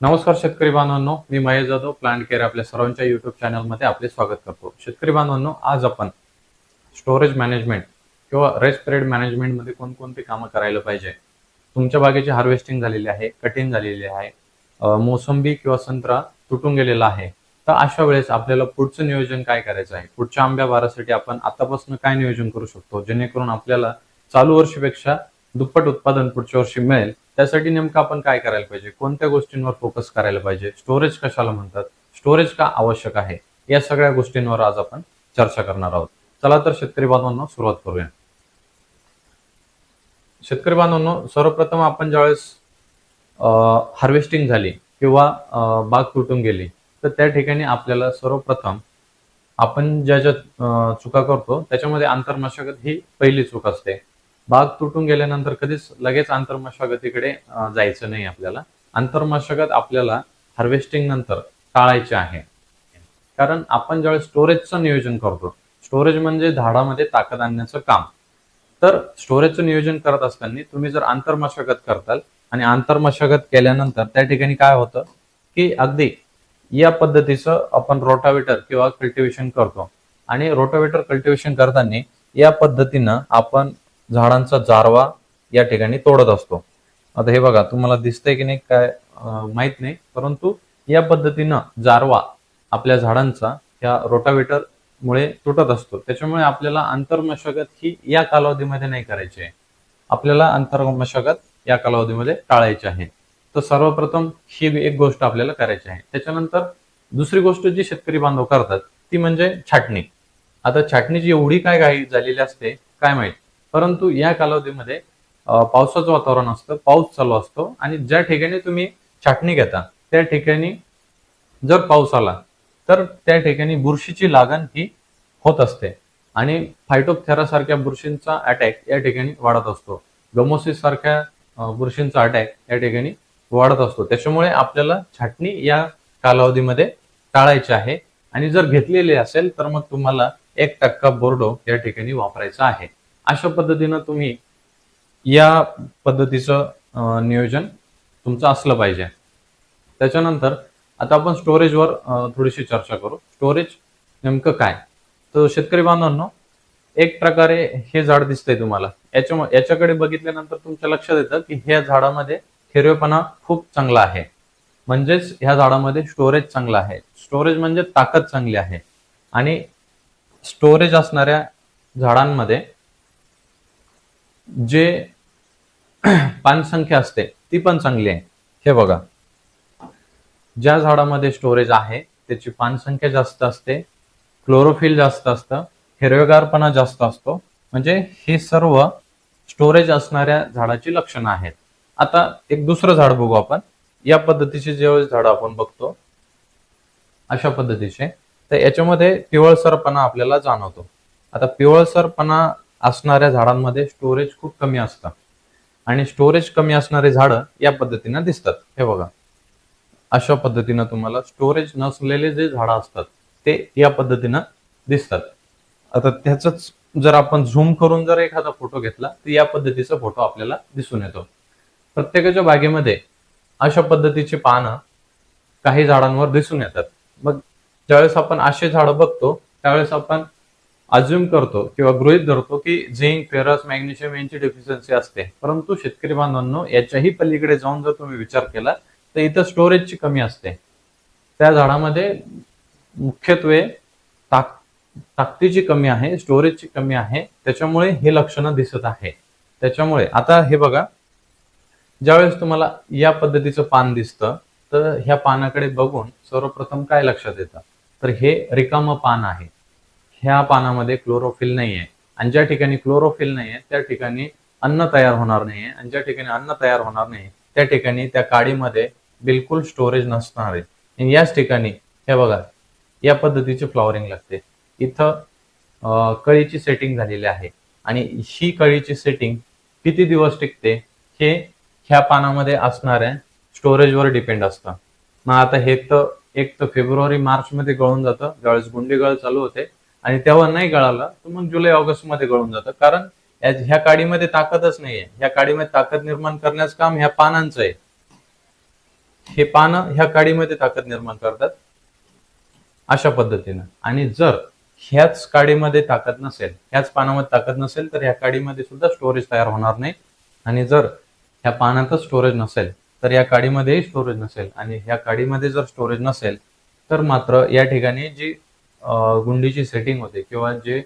नमस्कार शेतकरी बांधवांनो मी महेश जाधव प्लांट केअर आपल्या सर्वांच्या युट्यूब चॅनलमध्ये आपले स्वागत करतो. शेतकरी बांधवांनो आज आपण स्टोरेज मॅनेजमेंट किंवा रेस्ट पिरियड मॅनेजमेंटमध्ये कोणकोणती कामं करायला पाहिजे? तुमच्या बागेची हार्वेस्टिंग झालेली आहे कटिंग झालेली आहे मोसंबी किंवा संत्रा तुटून गेलेला आहे तर अशा वेळेस आपल्याला पुढचं नियोजन काय करायचं आहे? पुढच्या आंब्या बारासाठी आपण आतापासून काय नियोजन करू शकतो? जेणेकरून आपल्याला चालू वर्षीपेक्षा दुप्पट उत्पादन पुढच्या वर्षी मिळेल. त्यासाठी नेमकं आपण काय करायला पाहिजे? कोणत्या गोष्टींवर फोकस करायला पाहिजे? स्टोरेज कशाला म्हणतात? स्टोरेज का आवश्यक आहे? या सगळ्या गोष्टींवर आज आपण चर्चा करणार आहोत. चला तर शेतकरी बांधवांना सुरुवात करूया. शेतकरी बांधवांनो सर्वप्रथम आपण ज्यावेळेस हार्वेस्टिंग झाली किंवा बाग तुटून गेली तर त्या ठिकाणी आपल्याला सर्वप्रथम आपण ज्या ज्या चुका करतो त्याच्यामध्ये आंतरमशागत ही पहिली चूक असते. बाग तुटून गेल्यानंतर कधीच लगेच आंतरमशागतीकडे जायचं नाही आपल्याला. आंतरमशागत आपल्याला हार्वेस्टिंग नंतर टाळायचे आहे. कारण आपण ज्यावेळेस स्टोरेजचं नियोजन करतो स्टोरेज म्हणजे झाडामध्ये ताकद आणण्याचं काम. तर स्टोरेजचं नियोजन करत असताना तुम्ही जर आंतरमशागत करताल आणि आंतरमशागत केल्यानंतर त्या ठिकाणी काय होतं की अगदी या पद्धतीचं आपण रोटावेटर किंवा कल्टिवेशन करतो. आणि रोटावेटर कल्टिवेशन करताना या पद्धतीनं आपण झाडांचा जारवा या ठिकाणी तोडत असतो. आता हे बघा तुम्हाला दिसतंय की नाही काय माहीत नाही परंतु या पद्धतीनं जारवा आपल्या झाडांचा या रोटावेटर मुळे तुटत असतो. त्याच्यामुळे आपल्याला आंतरमशागत ही या कालावधीमध्ये नाही करायची आहे. आपल्याला आंतरमशागत या कालावधीमध्ये टाळायची आहे. तर सर्वप्रथम ही एक गोष्ट आपल्याला करायची आहे. त्याच्यानंतर दुसरी गोष्ट जी शेतकरी बांधव करतात ती म्हणजे छाटणी. आता छाटणीची एवढी काय घाई झालेली असते काय माहीत? परंतु या कालावधीमध्ये पावसाचं वातावरण असतं पाऊस चालू असतो आणि ज्या ठिकाणी तुम्ही छाटणी घेता त्या ठिकाणी जर पाऊस आला तर त्या ठिकाणी बुरशीची लागण ही होत असते. आणि फायटोपथेरा सारख्या बुरशींचा अटॅक या ठिकाणी वाढत असतो. गमोसिस सारख्या बुरशींचा अटॅक या ठिकाणी वाढत असतो. त्याच्यामुळे आपल्याला छाटणी या कालावधीमध्ये टाळायची आहे. आणि जर घेतलेली असेल तर मग तुम्हाला एक टक्का बोर्डो या ठिकाणी वापरायचा आहे. अशा पद्धतीनं तुम्ही या पद्धतीचं नियोजन तुमचं असलं पाहिजे. त्याच्यानंतर आता आपण स्टोरेजवर थोडीशी चर्चा करू. स्टोरेज नेमकं काय? तर शेतकरी बांधवांनो एक प्रकारे हे झाड दिसतंय तुम्हाला. याच्या याच्याकडे बघितल्यानंतर तुमच्या लक्षात येतं की ह्या झाडामध्ये हिरवेपणा खूप चांगला आहे. म्हणजेच ह्या झाडामध्ये स्टोरेज चांगला आहे. स्टोरेज म्हणजे ताकद चांगली आहे. आणि स्टोरेज असणाऱ्या झाडांमध्ये जे पानसंख्या असते ती पण चांगली आहे. हे बघा. ज्या झाडामध्ये स्टोरेज आहे त्याची पानसंख्या जास्त असते क्लोरोफिल जास्त असतं हिरवेगारपणा जास्त असतो. म्हणजे हे सर्व स्टोरेज असणाऱ्या झाडाची लक्षणं आहेत. आता एक दुसरं झाड बघू आपण. या पद्धतीचे जेव्हा झाड आपण बघतो अशा पद्धतीचे. तर याच्यामध्ये पिवळसरपणा आपल्याला जाणवतो. आता पिवळसरपणा असणाऱ्या झाडांमध्ये स्टोरेज खूप कमी असतं. आणि स्टोरेज कमी असणारे झाडं या पद्धतीनं दिसतात. हे बघा. अशा पद्धतीनं तुम्हाला स्टोरेज नसलेले जे झाडं असतात ते या पद्धतीनं दिसतात. आता त्याच जर आपण झूम करून जर एखादा फोटो घेतला तर या पद्धतीचा फोटो आपल्याला दिसून येतो. प्रत्येकाच्या बागेमध्ये अशा पद्धतीची पानं काही झाडांवर दिसून येतात. मग ज्यावेळेस आपण असे झाडं बघतो त्यावेळेस आपण अज्युम करतो किंवा गृहित धरतो की झिंक फेरस मॅग्नेशियम यांची डेफिशियन्सी असते. परंतु शेतकरी बांधवांनो याच्याही पलीकडे जाऊन जर तुम्ही विचार केला तर इथं स्टोरेजची कमी असते. त्या झाडामध्ये मुख्यत्वे ताक ताकदीची कमी आहे स्टोरेजची कमी आहे. त्याच्यामुळे हे लक्षणं दिसत आहे. त्याच्यामुळे आता हे बघा ज्यावेळेस तुम्हाला या पद्धतीचं पान दिसतं तर ह्या पानाकडे बघून सर्वप्रथम काय लक्षात येतं? तर हे रिकामं पान आहे. ह्या पानामध्ये क्लोरोफिल नाही आहे आणि ज्या ठिकाणी क्लोरोफिल नाही आहे त्या ठिकाणी अन्न तयार होणार नाही आहे आणि ज्या ठिकाणी अन्न तयार होणार नाही त्या ठिकाणी त्या काडीमध्ये बिलकुल स्टोरेज नसणार आहे. याच ठिकाणी हे बघा या पद्धतीची फ्लॉवरिंग लागते. इथं कळीची सेटिंग झालेली आहे. आणि ही कळीची सेटिंग किती दिवस टिकते हे ह्या पानामध्ये असणाऱ्या स्टोरेजवर डिपेंड असतं. मग आता हे तर एक तर फेब्रुवारी मार्च मध्ये गळून जातं. ज्यावेळेस गुंडी गळ चालू होते आणि तेव्हा नाही गळाला तर मग जुलै ऑगस्टमध्ये गळून जातं. कारण ह्या काडीमध्ये ताकदच नाहीये. ह्या काडीमध्ये ताकद निर्माण करण्याचं काम ह्या पानांचं आहे. हे पानं ह्या काडीमध्ये ताकद निर्माण करतात अशा पद्धतीनं. आणि जर ह्याच काडीमध्ये ताकद नसेल ह्याच पानामध्ये ताकद नसेल तर ह्या काडीमध्ये सुद्धा स्टोरेज तयार होणार नाही. आणि जर ह्या पानातच स्टोरेज नसेल तर या काडीमध्येही स्टोरेज नसेल. आणि ह्या काडीमध्ये जर स्टोरेज नसेल तर मात्र या ठिकाणी जी गुंडीची सेटिंग होते किंवा जे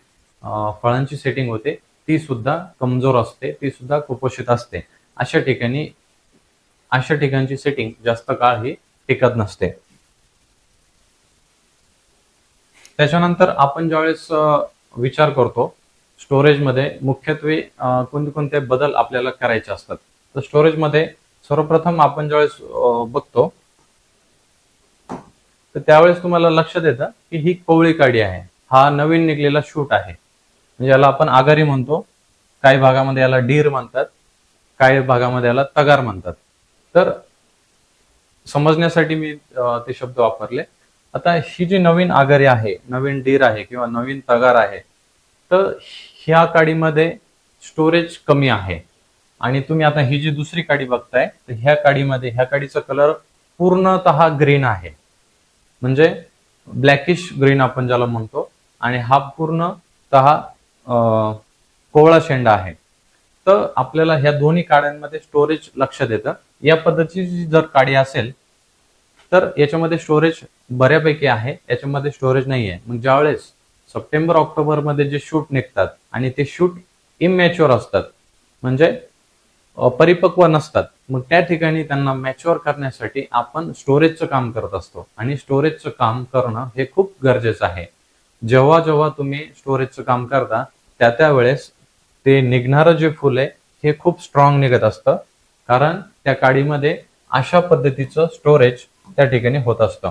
फळांची सेटिंग होते ती सुद्धा कमजोर असते ती सुद्धा कुपोषित असते. अशा ठिकाणी अशा ठिकाणची सेटिंग जास्त काळ ही टिकत नसते. त्याच्यानंतर आपण ज्यावेळेस विचार करतो स्टोरेजमध्ये मुख्यत्वे कोणते कोणते बदल आपल्याला करायचे असतात. तर स्टोरेजमध्ये सर्वप्रथम आपण ज्यावेळेस बघतो तर त्यावेळेस तुम्हाला लक्षात येतं की ही कोवळी काडी आहे. हा नवीन निघलेला शूट आहे. म्हणजे याला आपण आगारी म्हणतो. काही भागामध्ये याला डीर म्हणतात. काही भागामध्ये याला तगार म्हणतात. तर समजण्यासाठी मी ते शब्द वापरले. आता ही जी नवीन आगारी आहे नवीन डीर आहे किंवा नवीन तगार आहे तर ह्या काडीमध्ये स्टोरेज कमी आहे. आणि तुम्ही आता ही जी दुसरी काडी बघताय तर ह्या काडीमध्ये ह्या काडीचा कलर पूर्णतः ग्रीन आहे. म्हणजे ब्लॅकिश ग्रीन आपण ज्याला म्हणतो आणि हा पूर्णतः अं, कोवळा शेंडा आहे. तर आपल्याला ह्या दोन्ही काड्यांमध्ये स्टोरेज लक्षात येतं या पद्धतीची जर काडी असेल तर याच्यामध्ये स्टोरेज बऱ्यापैकी आहे याच्यामध्ये स्टोरेज नाही आहे. मग ज्यावेळेस सप्टेंबर ऑक्टोबरमध्ये जे शूट निघतात आणि ते शूट इमॅच्युअर असतात म्हणजे परिपक्व नसतात. मग त्या ठिकाणी त्यांना मॅच्युअर करण्यासाठी आपण स्टोरेजचं काम करत असतो. आणि स्टोरेजचं काम करणं हे खूप गरजेचं आहे. जेव्हा जेव्हा तुम्ही स्टोरेजचं काम करता त्या त्या वेळेस ते निघणारं जे फुल आहे हे खूप स्ट्रॉंग निघत असतं. कारण त्या काडीमध्ये अशा पद्धतीचं स्टोरेज त्या ठिकाणी होत असतं.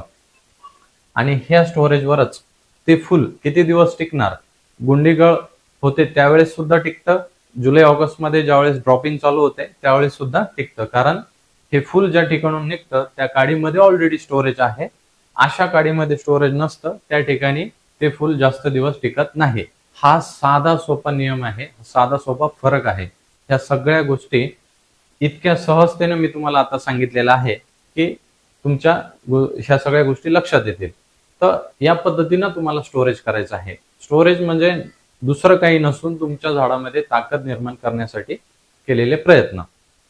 आणि ह्या स्टोरेजवरच ते फुल किती दिवस टिकणार? गुंडीगळ होते त्यावेळेस सुद्धा टिकतं. जुलै ऑगस्टमध्ये ज्यावेळेस ड्रॉपिंग चालू होते त्यावेळेस सुद्धा टिकतं. कारण हे फुल ज्या ठिकाणून निघतं त्या काडीमध्ये ऑलरेडी स्टोरेज आहे. अशा काडीमध्ये स्टोरेज नसतं त्या ठिकाणी ते फुल जास्त दिवस टिकत नाही. हा साधा सोपा नियम आहे साधा सोपा फरक आहे. ह्या सगळ्या गोष्टी इतक्या सहजतेने मी तुम्हाला आता सांगितलेलं आहे की तुमच्या ह्या सगळ्या गोष्टी लक्षात येतील. तर या पद्धतीनं तुम्हाला स्टोरेज करायचं आहे. स्टोरेज म्हणजे दुसरं काही नसून तुमच्या झाडामध्ये ताकद निर्माण करण्यासाठी केलेले प्रयत्न.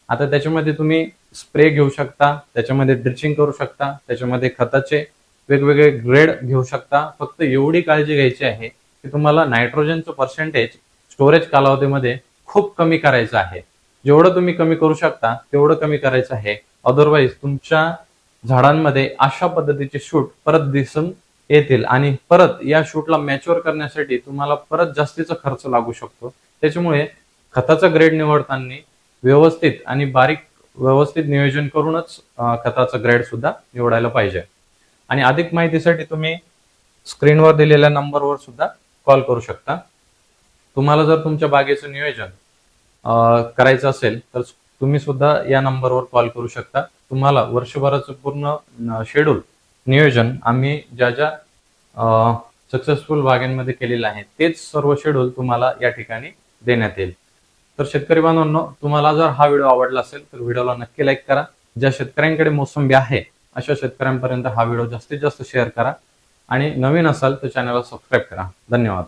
आता त्याच्यामध्ये तुम्ही स्प्रे घेऊ शकता त्याच्यामध्ये ड्रिचिंग करू शकता त्याच्यामध्ये खताचे वेगवेगळे ग्रेड घेऊ शकता. फक्त एवढी काळजी घ्यायची आहे की तुम्हाला नायट्रोजनचं पर्सेंटेज स्टोरेज कालावधीमध्ये खूप कमी करायचं आहे. जेवढं तुम्ही कमी करू शकता तेवढं कमी करायचं आहे. अदरवाईज तुमच्या झाडांमध्ये अशा पद्धतीचे शूट परत दिसून येतील आणि परत या शूटला मॅच्युअर करण्यासाठी तुम्हाला परत जास्तीचा खर्च लागू शकतो. त्याच्यामुळे खताचा ग्रेड निवडताना व्यवस्थित आणि बारीक व्यवस्थित नियोजन करूनच खताचा ग्रेड सुद्धा निवडायला पाहिजे. आणि अधिक माहितीसाठी तुम्ही स्क्रीनवर दिलेल्या नंबरवर सुद्धा कॉल करू शकता. तुम्हाला जर तुमच्या बागेचं नियोजन करायचं असेल तर तुम्ही सुद्धा या नंबरवर कॉल करू शकता. तुम्हाला वर्षभराचं पूर्ण शेड्यूल नियोजन आम्ही ज्या ज्या सक्सेसफुल बागांमध्ये केलेलं आहे तेच सर्व शेड्यूल तुम्हाला या ठिकाणी देण्यात येईल. तर शेतकरी बांधवांनो तुम्हाला जर हा व्हिडिओ आवडला असेल तर व्हिडिओला नक्की लाईक करा. ज्या शेतकऱ्यांकडे मोसंबी आहे अशा शेतकऱ्यांपर्यंत हा व्हिडिओ जास्तीत जास्त शेअर करा. आणि नवीन असाल तर चॅनलला सबस्क्राईब करा. धन्यवाद.